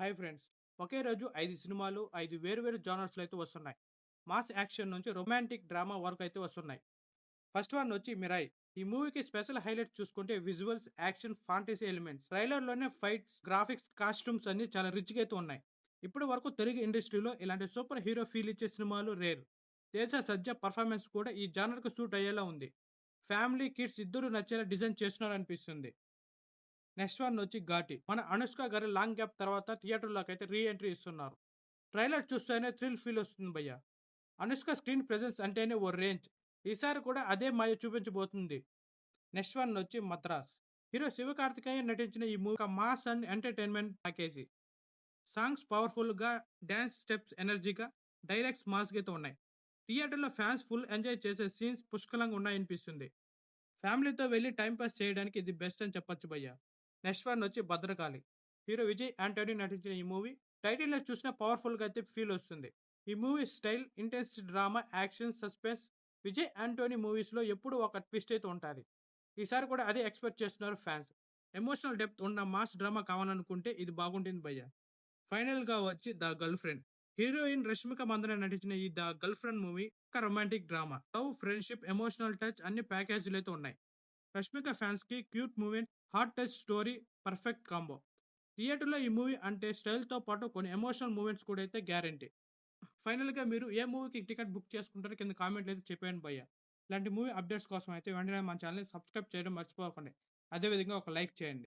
Hi friends. ఒకే రోజు ఐదు సినిమాలు ఐదు వేరు వేరు జానర్స్లో అయితే వస్తున్నాయి. మాస్ యాక్షన్ నుంచి రొమాంటిక్ డ్రామా వరకు అయితే వస్తున్నాయి. ఫస్ట్ వన్ వచ్చి మిరాయ్. ఈ మూవీకి స్పెషల్ హైలైట్ చూసుకుంటే విజువల్స్ యాక్షన్ ఫాంటసీ ఎలిమెంట్స్. ట్రైలర్లోనే ఫైట్స్ గ్రాఫిక్స్ కాస్ట్యూమ్స్ అన్ని చాలా రిచ్గా అయితే ఉన్నాయి. ఇప్పటి వరకు తెలుగు ఇండస్ట్రీలో ఇలాంటి సూపర్ హీరో ఫీల్ ఇచ్చే సినిమాలు రేర్. తేజ సజ్జ పర్ఫార్మెన్స్ కూడా ఈ జానర్కు సూట్ అయ్యేలా ఉంది. ఫ్యామిలీ కిడ్స్ ఇద్దరు నచ్చేలా డిజైన్ చేస్తున్నారు అనిపిస్తుంది నెక్స్ట్ వన్ వచ్చి ఘాటి. మన అనుష్క గారి లాంగ్ గ్యాప్ తర్వాత థియేటర్లోకి అయితే రీ ఎంట్రీ ఇస్తున్నారు. ట్రైలర్ చూస్తేనే థ్రిల్ ఫీల్ వస్తుంది భయ్య. అనుష్క స్క్రీన్ ప్రెజెన్స్ అంటేనే ఓ రేంజ్. ఈసారి కూడా అదే మాయ చూపించబోతుంది. నెక్స్ట్ వన్ వచ్చి మద్రాస్. హీరో శివకార్తికేయ నటించిన ఈ movie mass and entertainment package. Songs పవర్ఫుల్గా డ్యాన్స్ స్టెప్స్ ఎనర్జీగా డైలాగ్స్ మాస్గా ఉన్నాయి. థియేటర్లో ఫ్యాన్స్ ఫుల్ ఎంజాయ్ చేసే సీన్స్ పుష్కలంగా ఉన్నాయనిపిస్తుంది. ఫ్యామిలీతో వెళ్ళి టైం పాస్ చేయడానికి ఇది బెస్ట్ అని చెప్పొచ్చు భయ్యా. నెక్స్ట్ వన్ వచ్చి భద్రకాళి. హీరో విజయ్ ఆంటోనీ నటించిన ఈ మూవీ టైటిల్లో చూసిన పవర్ఫుల్గా అయితే ఫీల్ వస్తుంది. ఈ movie style intense drama action suspense Vijay Antony మూవీస్లో ఎప్పుడు ఒక ట్విస్ట్ అయితే ఉంటుంది. ఈసారి కూడా అదే ఎక్స్పెక్ట్ చేస్తున్నారు ఫ్యాన్స్. ఎమోషనల్ డెప్త్ ఉన్న మాస్ డ్రామా కావాలనుకుంటే ఇది బాగుంటుంది భయ్య. ఫైనల్గా వచ్చి the girlfriend heroine Rashmika Mandanna నటించిన ఈ ద గర్ల్ ఫ్రెండ్ మూవీ ఒక romantic drama. Love friendship emotional touch అన్ని ప్యాకేజీలు అయితే ఉన్నాయి. రష్మిక ఫ్యాన్స్కి cute moment heart touch story perfect combo థియేటర్లో ఈ మూవీ అంటే స్టైల్తో పాటు కొన్ని ఎమోషనల్ మూమెంట్స్ కూడా అయితే గ్యారంటీ ఫైనల్గా మీరు ఏ మూవీకి టికెట్ బుక్ చేసుకుంటారో కింద కామెంట్లు అయితే చెప్పేయండి భయ్య. ఇలాంటి మూవీ అప్డేట్స్ కోసం అయితే వెంటనే మన ఛానల్ని సబ్స్క్రైబ్ చేయడం మర్చిపోకండి. అదేవిధంగా ఒక లైక్ చేయండి.